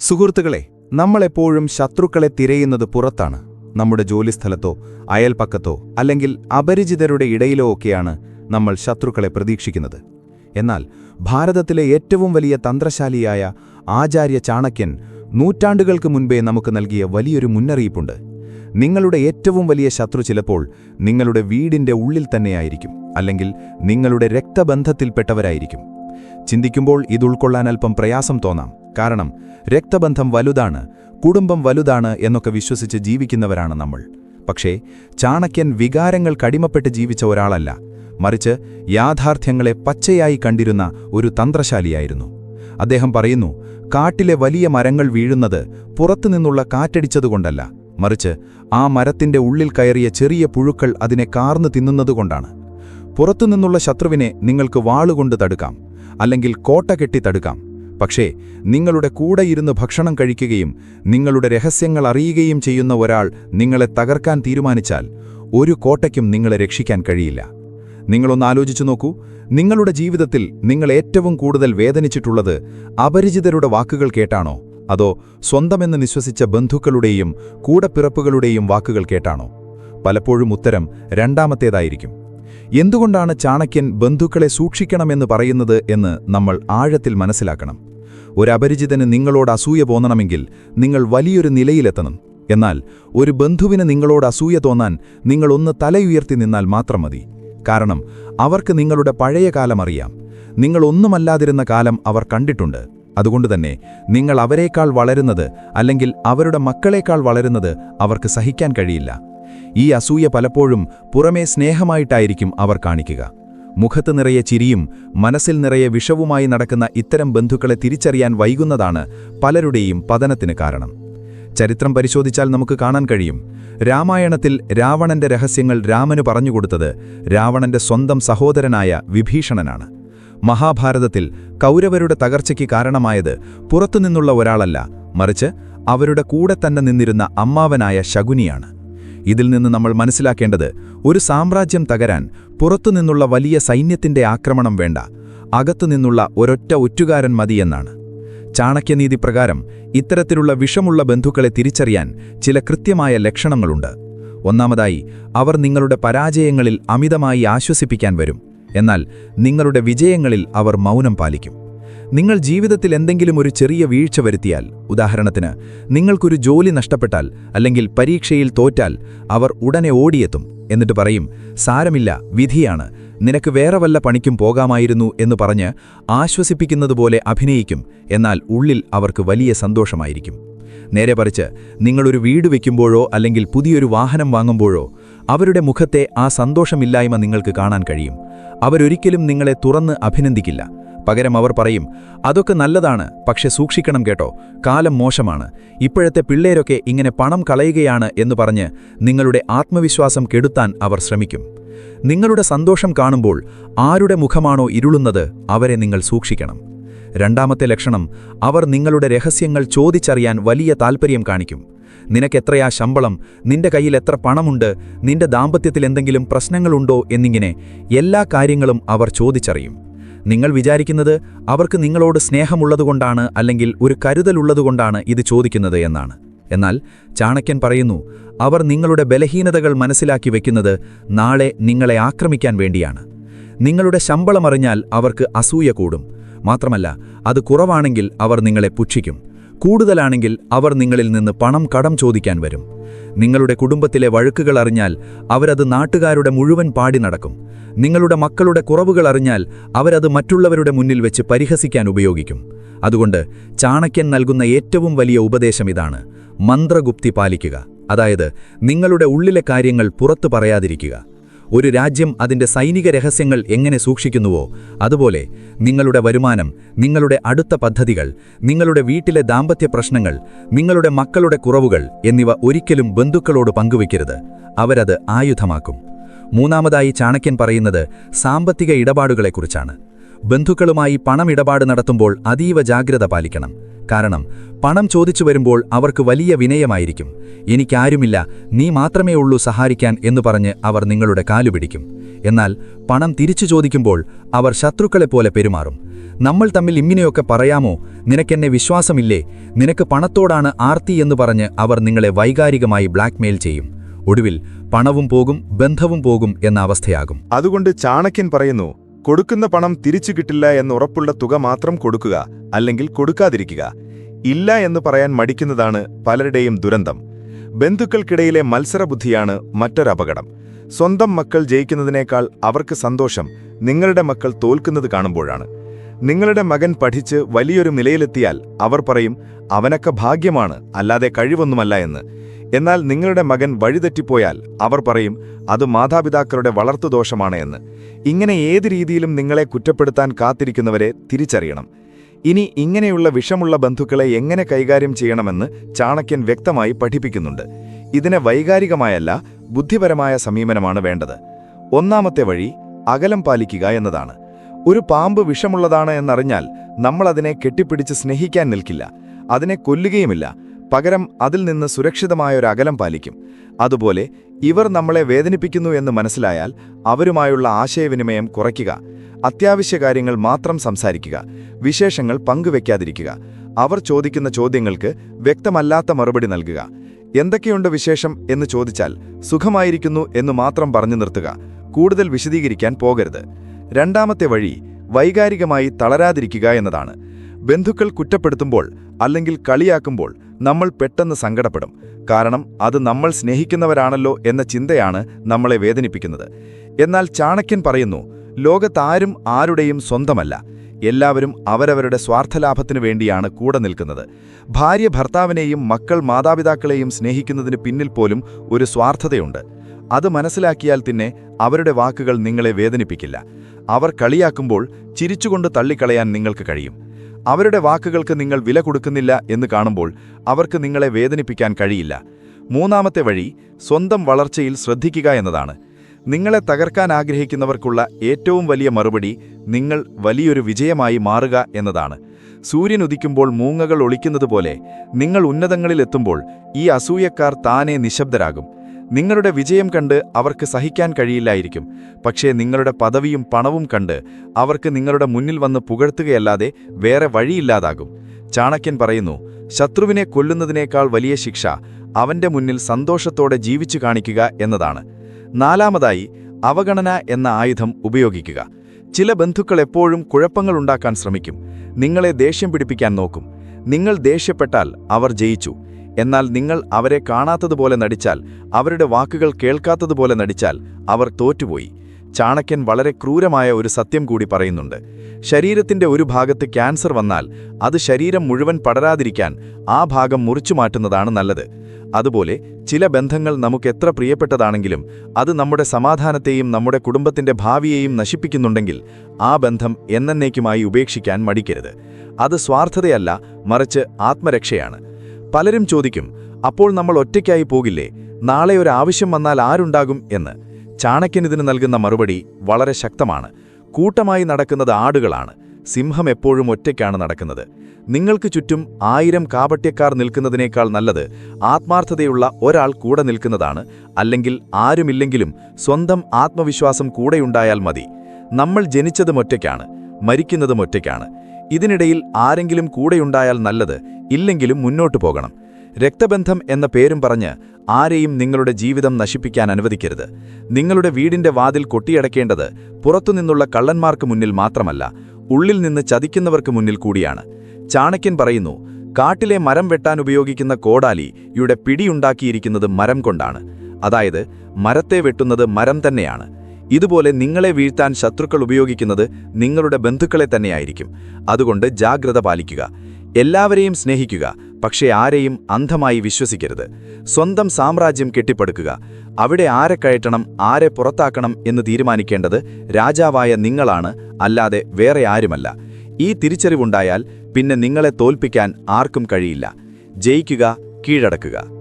സുഹൃത്തുക്കളെ നമ്മളെപ്പോഴും ശത്രുക്കളെ തിരയുന്നത് പുറത്താണ്. നമ്മുടെ ജോലിസ്ഥലത്തോ അയൽപ്പക്കത്തോ അല്ലെങ്കിൽ അപരിചിതരുടെ ഇടയിലോ ഒക്കെയാണ് നമ്മൾ ശത്രുക്കളെ പ്രതീക്ഷിക്കുന്നത്. എന്നാൽ ഭാരതത്തിലെ ഏറ്റവും വലിയ തന്ത്രശാലിയായ ആചാര്യ ചാണക്യൻ നൂറ്റാണ്ടുകൾക്ക് മുൻപേ നമുക്ക് നൽകിയ വലിയൊരു മുന്നറിയിപ്പുണ്ട്. നിങ്ങളുടെ ഏറ്റവും വലിയ ശത്രു ചിലപ്പോൾ നിങ്ങളുടെ വീടിന്റെ ഉള്ളിൽ തന്നെയായിരിക്കും അല്ലെങ്കിൽ നിങ്ങളുടെ രക്തബന്ധത്തിൽപ്പെട്ടവരായിരിക്കും. ചിന്തിക്കുമ്പോൾ ഇത് ഉൾക്കൊള്ളാൻ അല്പം പ്രയാസം തോന്നാം. കാരണം രക്തബന്ധം വലുതാണ് കുടുംബം വലുതാണ് എന്നൊക്കെ വിശ്വസിച്ച് ജീവിക്കുന്നവരാണ് നമ്മൾ. പക്ഷേ ചാണക്യൻ വികാരങ്ങൾ കടിമപ്പെട്ട് ജീവിച്ച ഒരാളല്ല മറിച്ച് യാഥാർത്ഥ്യങ്ങളെ പച്ചയായി കണ്ടിരുന്ന ഒരു തന്ത്രശാലിയായിരുന്നു. അദ്ദേഹം പറയുന്നു കാട്ടിലെ വലിയ മരങ്ങൾ വീഴുന്നത് പുറത്തുനിന്നുള്ള കാറ്റടിച്ചതുകൊണ്ടല്ല മറിച്ച് ആ മരത്തിന്റെ ഉള്ളിൽ കയറിയ ചെറിയ പുഴുക്കൾ അതിനെ കാർന്നു തിന്നുന്നതുകൊണ്ടാണ്. പുറത്തുനിന്നുള്ള ശത്രുവിനെ നിങ്ങൾക്ക് വാളുകൊണ്ട് തടുക്കാം അല്ലെങ്കിൽ കോട്ട കെട്ടി തടുക്കാം പക്ഷേ നിങ്ങളുടെ കൂടെ ഇരുന്ന് ഭക്ഷണം കഴിക്കുകയും നിങ്ങളുടെ രഹസ്യങ്ങൾ അറിയുകയും ചെയ്യുന്ന ഒരാൾ നിങ്ങളെ തകർക്കാൻ തീരുമാനിച്ചാൽ ഒരു കോട്ടയ്ക്കും നിങ്ങളെ രക്ഷിക്കാൻ കഴിയില്ല. നിങ്ങളൊന്ന് ആലോചിച്ചു നോക്കൂ. നിങ്ങളുടെ ജീവിതത്തിൽ നിങ്ങൾ ഏറ്റവും കൂടുതൽ വേദനിച്ചിട്ടുള്ളത് അപരിചിതരുടെ വാക്കുകൾ കേട്ടാണോ? അതോ സ്വന്തമെന്ന് നിശ്വസിച്ച ബന്ധുക്കളുടെയും കൂടപ്പിറപ്പുകളുടെയും വാക്കുകൾ കേട്ടാണോ? പലപ്പോഴും ഉത്തരം രണ്ടാമത്തേതായിരിക്കും. എന്തുകൊണ്ടാണ് ചാണക്യൻ ബന്ധുക്കളെ സൂക്ഷിക്കണമെന്ന് പറയുന്നത് എന്ന് നമ്മൾ ആഴത്തിൽ മനസ്സിലാക്കണം. ഒരു അപരിചിതന് നിങ്ങളോട് അസൂയ തോന്നണമെങ്കിൽ നിങ്ങൾ വലിയൊരു നിലയിലെത്തണം. എന്നാൽ ഒരു ബന്ധുവിന് നിങ്ങളോട് അസൂയ തോന്നാൻ നിങ്ങളൊന്ന് തലയുയർത്തി നിന്നാൽ മാത്രം മതി. കാരണം അവർക്ക് നിങ്ങളുടെ പഴയ കാലം അറിയാം. നിങ്ങളൊന്നുമല്ലാതിരുന്ന കാലം അവർ കണ്ടിട്ടുണ്ട്. അതുകൊണ്ടുതന്നെ നിങ്ങൾ അവരേക്കാൾ വളരുന്നത് അല്ലെങ്കിൽ അവരുടെ മക്കളേക്കാൾ വളരുന്നത് അവർക്ക് സഹിക്കാൻ കഴിയില്ല. ഈ അസൂയ പലപ്പോഴും പുറമേ സ്നേഹമായിട്ടായിരിക്കും അവർ കാണിക്കുക. മുഖത്ത് നിറയെ ചിരിയും മനസ്സിൽ നിറയെ വിഷവുമായി നടക്കുന്ന ഇത്തരം ബന്ധുക്കളെ തിരിച്ചറിയാൻ വൈകുന്നതാണ് പലരുടെയും പതനത്തിന് കാരണം. ചരിത്രം പരിശോധിച്ചാൽ നമുക്ക് കാണാൻ കഴിയും. രാമായണത്തിൽ രാവണന്റെ രഹസ്യങ്ങൾ രാമന് പറഞ്ഞുകൊടുത്തത് രാവണന്റെ സ്വന്തം സഹോദരനായ വിഭീഷണനാണ്. മഹാഭാരതത്തിൽ കൗരവരുടെ തകർച്ചയ്ക്ക് കാരണമായത് പുറത്തുനിന്നുള്ള ഒരാളല്ല മറിച്ച് അവരുടെ കൂടെ തന്നെ നിന്നിരുന്ന അമ്മാവനായ ശകുനിയാണ്. ഇതിൽ നിന്ന് നമ്മൾ മനസ്സിലാക്കേണ്ടത് ഒരു സാമ്രാജ്യം തകരാൻ പുറത്തുനിന്നുള്ള വലിയ സൈന്യത്തിന്റെ ആക്രമണം വേണ്ട അകത്തുനിന്നുള്ള ഒരൊറ്റ ഒറ്റുകാരൻ മതിയെന്നാണ്. ചാണക്യനീതി പ്രകാരം ഇത്തരത്തിലുള്ള വിഷമുള്ള ബന്ധുക്കളെ തിരിച്ചറിയാൻ ചില കൃത്യമായ ലക്ഷണങ്ങളുണ്ട്. ഒന്നാമതായി അവർ നിങ്ങളുടെ പരാജയങ്ങളിൽ അമിതമായി ആശ്വസിപ്പിക്കാൻ വരും. എന്നാൽ നിങ്ങളുടെ വിജയങ്ങളിൽ അവർ മൗനം പാലിക്കും. നിങ്ങൾ ജീവിതത്തിൽ എന്തെങ്കിലും ഒരു ചെറിയ വീഴ്ച വരുത്തിയാൽ ഉദാഹരണത്തിന് നിങ്ങൾക്കൊരു ജോലി നഷ്ടപ്പെട്ടാൽ അല്ലെങ്കിൽ പരീക്ഷയിൽ തോറ്റാൽ അവർ ഉടനെ ഓടിയെത്തും എന്നിട്ട് പറയും സാരമില്ല വിധിയാണ്. നിനക്ക് വേറെ വല്ല പണിക്കും പോകാമായിരുന്നു എന്ന് പറഞ്ഞ് ആശ്വസിപ്പിക്കുന്നതുപോലെ അഭിനയിക്കും എന്നാൽ ഉള്ളിൽ അവർക്ക് വലിയ സന്തോഷമായിരിക്കും. നേരെ പറിച്ച് നിങ്ങളൊരു വീട് വയ്ക്കുമ്പോഴോ അല്ലെങ്കിൽ പുതിയൊരു വാഹനം വാങ്ങുമ്പോഴോ അവരുടെ മുഖത്തെ ആ സന്തോഷമില്ലായ്മ നിങ്ങൾക്ക് കാണാൻ കഴിയും. അവരൊരിക്കലും നിങ്ങളെ തുറന്ന് അഭിനന്ദിക്കില്ല. പകരം അവർ പറയും അതൊക്കെ നല്ലതാണ് പക്ഷെ സൂക്ഷിക്കണം കേട്ടോ കാലം മോശമാണ്. ഇപ്പോഴത്തെ പിള്ളേരൊക്കെ ഇങ്ങനെ പണം കളയുകയാണ് എന്ന് പറഞ്ഞ് നിങ്ങളുടെ ആത്മവിശ്വാസം കെടുത്താൻ അവർ ശ്രമിക്കും. നിങ്ങളുടെ സന്തോഷം കാണുമ്പോൾ ആരുടെ മുഖമാണോ ഇരുളുന്നത് അവരെ നിങ്ങൾ സൂക്ഷിക്കണം. രണ്ടാമത്തെ ലക്ഷണം അവർ നിങ്ങളുടെ രഹസ്യങ്ങൾ ചോദിച്ചറിയാൻ വലിയ താൽപ്പര്യം കാണിക്കും. നിനക്കെത്രയാ ശമ്പളം നിന്റെ കയ്യിൽ എത്ര പണമുണ്ട് നിന്റെ ദാമ്പത്യത്തിൽ എന്തെങ്കിലും പ്രശ്നങ്ങളുണ്ടോ എന്നിങ്ങനെ എല്ലാ കാര്യങ്ങളും അവർ ചോദിച്ചറിയും. നിങ്ങൾ വിചാരിക്കുന്നത് അവർക്ക് നിങ്ങളോട് സ്നേഹമുള്ളതുകൊണ്ടാണ് അല്ലെങ്കിൽ ഒരു കരുതലുള്ളതുകൊണ്ടാണ് ഇത് ചോദിക്കുന്നത് എന്നാണ്. എന്നാൽ ചാണക്യൻ പറയുന്നു അവർ നിങ്ങളുടെ ബലഹീനതകൾ മനസ്സിലാക്കി വെക്കുന്നത് നാളെ നിങ്ങളെ ആക്രമിക്കാൻ വേണ്ടിയാണ്. നിങ്ങളുടെ ശമ്പളമറിഞ്ഞാൽ അവർക്ക് അസൂയ കൂടും. മാത്രമല്ല അത് കുറവാണെങ്കിൽ അവർ നിങ്ങളെ പുച്ഛിക്കും. കൂടുതലാണെങ്കിൽ അവർ നിങ്ങളിൽ നിന്ന് പണം കടം ചോദിക്കാൻ വരും. നിങ്ങളുടെ കുടുംബത്തിലെ വഴക്കുകൾ അറിഞ്ഞാൽ അവരത് നാട്ടുകാരുടെ മുഴുവൻ പാടി നടക്കും. നിങ്ങളുടെ മക്കളുടെ കുറവുകൾ അറിഞ്ഞാൽ അവരത് മറ്റുള്ളവരുടെ മുന്നിൽ വെച്ച് പരിഹസിക്കാൻ ഉപയോഗിക്കും. അതുകൊണ്ട് ചാണക്യൻ നൽകുന്ന ഏറ്റവും വലിയ ഉപദേശം ഇതാണ്. മന്ത്രഗുപ്തി പാലിക്കുക. അതായത് നിങ്ങളുടെ ഉള്ളിലെ കാര്യങ്ങൾ പുറത്തു പറയാതിരിക്കുക. ഒരു രാജ്യം അതിന്റെ സൈനിക രഹസ്യങ്ങൾ എങ്ങനെ സൂക്ഷിക്കുന്നുവോ അതുപോലെ നിങ്ങളുടെ വരുമാനം നിങ്ങളുടെ അടുത്ത പദ്ധതികൾ നിങ്ങളുടെ വീട്ടിലെ ദാമ്പത്യ പ്രശ്നങ്ങൾ നിങ്ങളുടെ മക്കളുടെ കുറവുകൾ എന്നിവ ഒരിക്കലും ബന്ധുക്കളോട് പങ്കുവയ്ക്കരുത്. അവരത് ആയുധമാക്കും. മൂന്നാമതായി ചാണക്യൻ പറയുന്നത് സാമ്പത്തിക ഇടപാടുകളെക്കുറിച്ചാണ്. ബന്ധുക്കളുമായി പണമിടപാട് നടത്തുമ്പോൾ അതീവ ജാഗ്രത പാലിക്കണം. കാരണം പണം ചോദിച്ചു വരുമ്പോൾ അവർക്ക് വലിയ വിനയമായിരിക്കും. എനിക്കാരുമില്ല നീ മാത്രമേ ഉള്ളൂ സഹായിക്കാൻ എന്നു പറഞ്ഞ് അവർ നിങ്ങളുടെ കാലുപിടിക്കും. എന്നാൽ പണം തിരിച്ചു ചോദിക്കുമ്പോൾ അവർ ശത്രുക്കളെപ്പോലെ പെരുമാറും. നമ്മൾ തമ്മിൽ ഇങ്ങനെയൊക്കെ പറയാമോ? നിനക്കെന്നെ വിശ്വാസമില്ലേ? നിനക്ക് പണത്തോടാണ് ആർത്തി എന്ന് പറഞ്ഞ് അവർ നിങ്ങളെ വൈകാരികമായി ബ്ലാക്ക്മെയിൽ ചെയ്യും. ഒടുവിൽ പണവും പോകും ബന്ധവും പോകും എന്ന അവസ്ഥയാകും. അതുകൊണ്ട് ചാണക്യൻ പറയുന്നു കൊടുക്കുന്ന പണം തിരിച്ചു കിട്ടില്ല എന്നുറപ്പുള്ള തുക മാത്രം കൊടുക്കുക അല്ലെങ്കിൽ കൊടുക്കാതിരിക്കുക. ഇല്ല എന്ന് പറയാൻ മടിക്കുന്നതാണ് പലരുടെയും ദുരന്തം. ബന്ധുക്കൾക്കിടയിലെ മത്സരബുദ്ധിയാണ് മറ്റൊരപകടം സ്വന്തം മക്കൾ ജയിക്കുന്നതിനേക്കാൾ അവർക്ക് സന്തോഷം നിങ്ങളുടെ മക്കൾ തോൽക്കുന്നത് കാണുമ്പോഴാണ്. നിങ്ങളുടെ മകൻ പഠിച്ച് വലിയൊരു നിലയിലെത്തിയാൽ അവർ പറയും അവനൊക്കെ ഭാഗ്യമാണ് അല്ലാതെ കഴിവൊന്നുമല്ല എന്ന്. എന്നാൽ നിങ്ങളുടെ മകൻ വഴിതെറ്റിപ്പോയാൽ അവർ പറയും അത് മാതാപിതാക്കളുടെ വളർത്തുദോഷമാണ് എന്ന്. ഇങ്ങനെ ഏത് രീതിയിലും നിങ്ങളെ കുറ്റപ്പെടുത്താൻ കാത്തിരിക്കുന്നവരെ തിരിച്ചറിയണം. ഇനി ഇങ്ങനെയുള്ള വിഷമുള്ള ബന്ധുക്കളെ എങ്ങനെ കൈകാര്യം ചെയ്യണമെന്ന് ചാണക്യൻ വ്യക്തമായി പഠിപ്പിക്കുന്നുണ്ട്. ഇതിനെ വൈകാരികമായല്ല ബുദ്ധിപരമായ സമീപനമാണ് വേണ്ടത്. ഒന്നാമത്തെ വഴി അകലം പാലിക്കുക എന്നതാണ്. ഒരു പാമ്പ് വിഷമുള്ളതാണ് എന്നറിഞ്ഞാൽ നമ്മളതിനെ കെട്ടിപ്പിടിച്ച് സ്നേഹിക്കാൻ നിൽക്കില്ല. അതിനെ കൊല്ലുകയുമില്ല. പകരം അതിൽ നിന്ന് സുരക്ഷിതമായ ഒരു അകലം പാലിക്കും. അതുപോലെ ഇവർ നമ്മളെ വേദനിപ്പിക്കുന്നു എന്ന് മനസ്സിലായാൽ അവരുമായുള്ള ആശയവിനിമയം കുറയ്ക്കുക. അത്യാവശ്യ കാര്യങ്ങൾ മാത്രം സംസാരിക്കുക. വിശേഷങ്ങൾ പങ്കുവെക്കാതിരിക്കുക. അവർ ചോദിക്കുന്ന ചോദ്യങ്ങൾക്ക് വ്യക്തമല്ലാത്ത മറുപടി നൽകുക. എന്തൊക്കെയുണ്ട് വിശേഷം എന്ന് ചോദിച്ചാൽ സുഖമായിരിക്കുന്നു എന്നു മാത്രം പറഞ്ഞു നിർത്തുക. കൂടുതൽ വിശദീകരിക്കാൻ പോകരുത്. രണ്ടാമത്തെ വഴി വൈകാരികമായി തളരാതിരിക്കുക എന്നതാണ്. ബന്ധുക്കൾ കുറ്റപ്പെടുത്തുമ്പോൾ അല്ലെങ്കിൽ കളിയാക്കുമ്പോൾ നമ്മൾ പെട്ടെന്ന് സങ്കടപ്പെടും. കാരണം അത് നമ്മൾ സ്നേഹിക്കുന്നവരാണല്ലോ എന്ന ചിന്തയാണ് നമ്മളെ വേദനിപ്പിക്കുന്നത്. എന്നാൽ ചാണക്യൻ പറയുന്നു ലോകത്താരും ആരുടെയും സ്വന്തമല്ല. എല്ലാവരും അവരവരുടെ സ്വാർത്ഥലാഭത്തിനു വേണ്ടിയാണ് കൂടെ നിൽക്കുന്നത്. ഭാര്യ ഭർത്താവിനെയും മക്കൾ മാതാപിതാക്കളെയും സ്നേഹിക്കുന്നതിന് പിന്നിൽ പോലും ഒരു സ്വാർത്ഥതയുണ്ട്. അത് മനസ്സിലാക്കിയാൽ തന്നെ അവരുടെ വാക്കുകൾ നിങ്ങളെ വേദനിപ്പിക്കില്ല. അവർ കളിയാക്കുമ്പോൾ ചിരിച്ചുകൊണ്ട് തള്ളിക്കളയാൻ നിങ്ങൾക്ക് കഴിയും. അവരുടെ വാക്കുകൾക്ക് നിങ്ങൾ വില കൊടുക്കുന്നില്ല എന്ന് കാണുമ്പോൾ അവർക്ക് നിങ്ങളെ വേദനിപ്പിക്കാൻ കഴിയില്ല. മൂന്നാമത്തെ വഴി സ്വന്തം വളർച്ചയിൽ ശ്രദ്ധിക്കുക എന്നതാണ്. നിങ്ങളെ തകർക്കാൻ ആഗ്രഹിക്കുന്നവർക്കുള്ള ഏറ്റവും വലിയ മറുപടി നിങ്ങൾ വലിയൊരു വിജയമായി മാറുക എന്നതാണ്. സൂര്യൻ ഉദിക്കുമ്പോൾ മൂങ്ങകൾ ഒളിക്കുന്നതുപോലെ നിങ്ങൾ ഉന്നതങ്ങളിലെത്തുമ്പോൾ ഈ അസൂയക്കാർ താനെ നിശബ്ദരാകും. നിങ്ങളുടെ വിജയം കണ്ട് അവർക്ക് സഹിക്കാൻ കഴിയില്ലായിരിക്കും. പക്ഷേ നിങ്ങളുടെ പദവിയും പണവും കണ്ട് അവർക്ക് നിങ്ങളുടെ മുന്നിൽ വന്ന് പുകഴ്ത്തുകയല്ലാതെ വേറെ വഴിയില്ലാതാകും. ചാണക്യൻ പറയുന്നു ശത്രുവിനെ കൊല്ലുന്നതിനേക്കാൾ വലിയ ശിക്ഷ അവന്റെ മുന്നിൽ സന്തോഷത്തോടെ ജീവിച്ചു കാണിക്കുക എന്നതാണ്. നാലാമതായി അവഗണന എന്ന ആയുധം ഉപയോഗിക്കുക. ചില ബന്ധുക്കൾ എപ്പോഴും കുഴപ്പങ്ങളുണ്ടാക്കാൻ ശ്രമിക്കും. നിങ്ങളെ ദേഷ്യം പിടിപ്പിക്കാൻ നോക്കും. നിങ്ങൾ ദേഷ്യപ്പെട്ടാൽ അവർ ജയിച്ചു. എന്നാൽ നിങ്ങൾ അവരെ കാണാത്തതുപോലെ നടിച്ചാൽ അവരുടെ വാക്കുകൾ കേൾക്കാത്തതുപോലെ നടിച്ചാൽ അവർ തോറ്റുപോയി. ചാണക്യൻ വളരെ ക്രൂരമായ ഒരു സത്യം കൂടി പറയുന്നുണ്ട്. ശരീരത്തിന്റെ ഒരു ഭാഗത്ത് ക്യാൻസർ വന്നാൽ അത് ശരീരം മുഴുവൻ പടരാതിരിക്കാൻ ആ ഭാഗം മുറിച്ചു മാറ്റുന്നതാണ് നല്ലത്. അതുപോലെ ചില ബന്ധങ്ങൾ നമുക്ക് എത്ര പ്രിയപ്പെട്ടതാണെങ്കിലും അത് നമ്മുടെ സമാധാനത്തെയും നമ്മുടെ കുടുംബത്തിന്റെ ഭാവിയെയും നശിപ്പിക്കുന്നുണ്ടെങ്കിൽ ആ ബന്ധം എന്നേക്കുമായി ഉപേക്ഷിക്കാൻ മടിക്കരുത്. അത് സ്വാർത്ഥതയല്ല മറിച്ച് ആത്മരക്ഷയാണ്. പലരും ചോദിക്കും അപ്പോൾ നമ്മൾ ഒറ്റയ്ക്കായി പോകില്ലേ? നാളെ ഒരു ആവശ്യം വന്നാൽ ആരുണ്ടാകും? എന്ന്. ചാണക്യൻ ഇതിന് നൽകുന്ന മറുപടി വളരെ ശക്തമാണ്. കൂട്ടമായി നടക്കുന്നത് ആടുകളാണ്. സിംഹം എപ്പോഴും ഒറ്റയ്ക്കാണ് നടക്കുന്നത്. നിങ്ങൾക്ക് ചുറ്റും ആയിരം കാപട്യക്കാർ നിൽക്കുന്നതിനേക്കാൾ നല്ലത് ആത്മാർത്ഥതയുള്ള ഒരാൾ കൂടെ നിൽക്കുന്നതാണ്. അല്ലെങ്കിൽ ആരുമില്ലെങ്കിലും സ്വന്തം ആത്മവിശ്വാസം കൂടെയുണ്ടായാൽ മതി. നമ്മൾ ജനിച്ചതും ഒറ്റയ്ക്കാണ്. മരിക്കുന്നതും ഒറ്റയ്ക്കാണ്. ഇതിനിടയിൽ ആരെങ്കിലും കൂടെയുണ്ടായാൽ നല്ലത് ഇല്ലെങ്കിലും മുന്നോട്ടു പോകണം. രക്തബന്ധം എന്ന പേരും പറഞ്ഞ് ആരെയും നിങ്ങളുടെ ജീവിതം നശിപ്പിക്കാൻ അനുവദിക്കരുത്. നിങ്ങളുടെ വീടിന്റെ വാതിൽ കൊട്ടിയടക്കേണ്ടത് പുറത്തുനിന്നുള്ള കള്ളന്മാർക്ക് മുന്നിൽ മാത്രമല്ല ഉള്ളിൽ നിന്ന് ചതിക്കുന്നവർക്ക് മുന്നിൽ കൂടിയാണ്. ചാണക്യൻ പറയുന്നു കാട്ടിലെ മരം വെട്ടാൻ ഉപയോഗിക്കുന്ന കോടാലി യുടെ പിടിയുണ്ടാക്കിയിരിക്കുന്നത് മരം കൊണ്ടാണ്. അതായത് മരത്തെ വെട്ടുന്നത് മരം തന്നെയാണ്. ഇതുപോലെ നിങ്ങളെ വീഴ്ത്താൻ ശത്രുക്കൾ ഉപയോഗിക്കുന്നത് നിങ്ങളുടെ ബന്ധുക്കളെ തന്നെയായിരിക്കും. അതുകൊണ്ട് ജാഗ്രത പാലിക്കുക. എല്ലാവരെയും സ്നേഹിക്കുക പക്ഷേ ആരെയും അന്ധമായി വിശ്വസിക്കരുത്. സ്വന്തം സാമ്രാജ്യം കെട്ടിപ്പടുക്കുക അവിടെ ആരെ കയറ്റണം ആരെ പുറത്താക്കണം എന്ന് തീരുമാനിക്കേണ്ടത് രാജാവായ നിങ്ങളാണ് അല്ലാതെ വേറെ ആരുമല്ല. ഈ തിരിച്ചറിവുണ്ടായാൽ പിന്നെ നിങ്ങളെ തോൽപ്പിക്കാൻ ആർക്കും കഴിയില്ല. ജയിക്കുക കീഴടക്കുക.